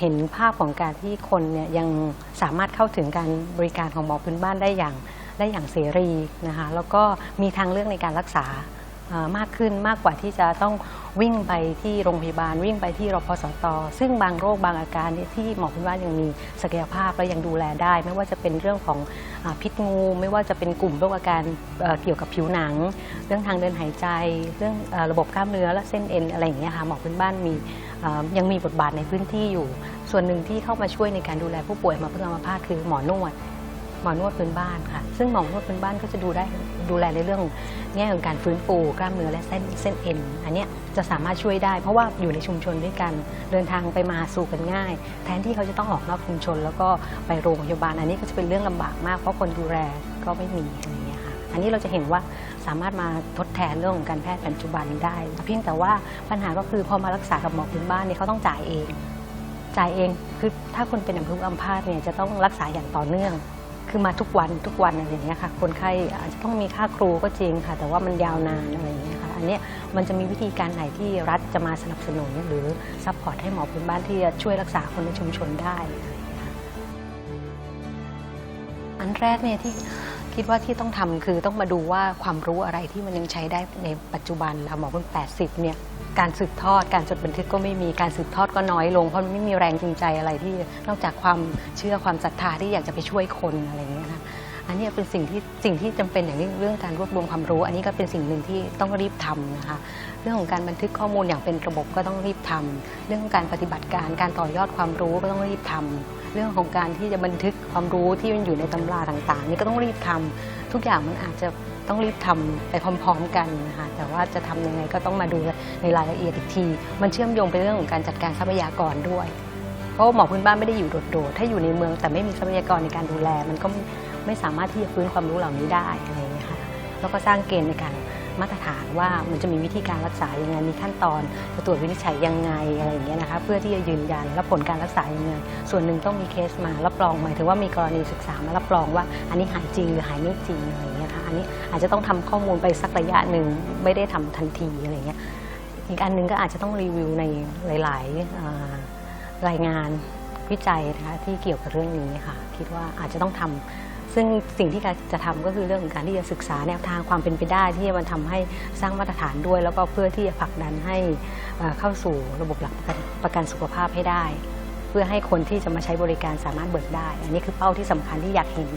เห็นภาพของการที่คนเนี่ยยังสามารถเข้าถึงการบริการของหมอพื้นบ้านได้อย่างได้อย่างเสรีนะคะแล้วก็มีทางเลือกในการรักษา มากขึ้นมากกว่าที่จะต้องวิ่งไปที่โรงพยาบาล วิ่งไปที่รพสต ซึ่งบางโรคบางอาการที่หมอพื้นบ้านยังมีศักยภาพและยังดูแลได้ ไม่ว่าจะเป็นเรื่องของอพิษงู ไม่ว่าจะเป็นกลุ่มโรคอาการเกี่ยวกับผิวหนัง เรื่องทางเดินหายใจ เรื่องอระบบกล้ามเนื้อและเส้นเอ็นอะไรอย่างเงี้ยค่ะหมอพื้นบ้านมียังมีบทบาทในพื้นที่อยู่ ส่วนหนึ่งที่เข้ามาช่วยในการดูแลผู้ป่วยมาเพื่ออัมพาตคือหมอนวด มอนวดพื้นบ้านค่ะ ซึ่งหมอนวดพื้นบ้านก็จะดูได้ดูแลในเรื่องแง่ของการฟื้นฟูกล้ามเนื้อและเส้นเส้นเอ็น อันเนี้ยจะสามารถช่วยได้ เพราะว่าอยู่ในชุมชนด้วยกันเดินทางไปมาสู่กันง่าย แทนที่เขาจะต้องออกนอกชุมชน แล้วก็ไปโรงพยาบาล อันนี้ก็จะเป็นเรื่องลำบากมากเพราะคนดูแลก็ไม่มีอะไรอย่างเงี้ยค่ะ อันนี้เราจะเห็นว่าสามารถมาทดแทนเรื่องของการแพทย์ปัจจุบันได้ เพียงแต่ว่าปัญหาก็คือพอมารักษากับหมอพื้นบ้านเนี่ยเขาต้องจ่ายเองจ่ายเองคือถ้าคนเป็นอัมพฤกษ์อัมพาตเนี่ยจะต้องรักษาอย่างต่อเนื่อง คือมาทุกวันทุกวันอะไรอย่างเงี้ยค่ะ คนไข้อาจจะต้องมีค่าครูก็จริงค่ะ แต่ว่ามันยาวนานอะไรอย่างเงี้ยค่ะ อันเนี้ยมันจะมีวิธีการไหนที่รัฐจะมาสนับสนุนหรือซัพพอร์ตให้หมอพื้นบ้านที่จะช่วยรักษาคนในชุมชนได้ค่ะอันแรกเนี่ยที่ คิดว่าที่ต้องทำคือต้องมาดูว่าความรู้อะไรที่มันยังใช้ได้ในปัจจุบันแล้วหมอเพิ่ง80 เนี่ย การสืบทอดการจดบันทึกก็ไม่มีการสืบทอดก็น้อยลง เพราะมันไม่มีแรงจูงใจอะไรที่นอกจากความเชื่อความศรัทธาที่อยากจะไปช่วยคนอะไรอย่างเงี้ยนะอันนี้เป็นสิ่งที่สิ่งที่จำเป็นอย่างนี้เรื่องการรวบรวมความรู้ อันนี้ก็เป็นสิ่งหนึ่งที่ต้องรีบทำนะคะเรื่องของการบันทึกข้อมูลอย่างเป็นระบบก็ต้องรีบทำเรื่องของการปฏิบัติการการต่อยอดความรู้ก็ต้องรีบทำ เรื่องของการที่จะบันทึกความรู้ที่มันอยู่ในตำราต่างๆ นี่ก็ต้องรีบทำทุกอย่างมันอาจจะต้องรีบทำไปพร้อม ๆ กันนะคะแต่ว่าจะทำยังไงก็ต้องมาดูในรายละเอียดอีกที มันเชื่อมโยงไปเรื่องของการจัดการทรัพยากรด้วย เพราะหมอพื้นบ้านไม่ได้อยู่โดดๆถ้าอยู่ในเมืองแต่ไม่มีทรัพยากรในการดูแล มันก็ไม่สามารถที่จะฟื้นความรู้เหล่านี้ได้อะไรอย่างเงี้ยค่ะแล้วก็สร้างเกณฑ์ในการ มาตรฐานว่ามันจะมีวิธีการรักษายังไงมีขั้นตอนจะตรวจวินิจฉัยยังไงอะไรอย่างเงี้ยนะคะเพื่อที่จะยืนยันและผลการรักษายังไงส่วนหนึ่งต้องมีเคสมารับรองหมายถึงว่ามีกรณีศึกษามารับรองว่า อันนี้หายจริงหรือหายไม่จริงอะไรอย่างเงี้ยค่ะอันนี้อาจจะต้องทำข้อมูลไปสักระยะหนึ่งไม่ได้ทำทันทีอะไรอย่างเงี้ยอีกอันหนึงก็อาจจะต้องรีวิวในหลาย ๆรายงาน วิจัยนะคะที่เกี่ยวกับเรื่องนี้ค่ะ คิดว่าอาจจะต้องทำซึ่งสิ่งที่จะทำก็คือเรื่องของการที่จะศึกษาแนวทางความเป็นไปได้ ที่มันทำให้สร้างมาตรฐานด้วย แล้วก็เพื่อที่จะผลักดันให้เข้าสู่ระบบหลักประกันประกันสุขภาพให้ได้ เพื่อให้คนที่จะมาใช้บริการสามารถเบิกได้ อันนี้คือเป้าที่สำคัญที่อยากเห็น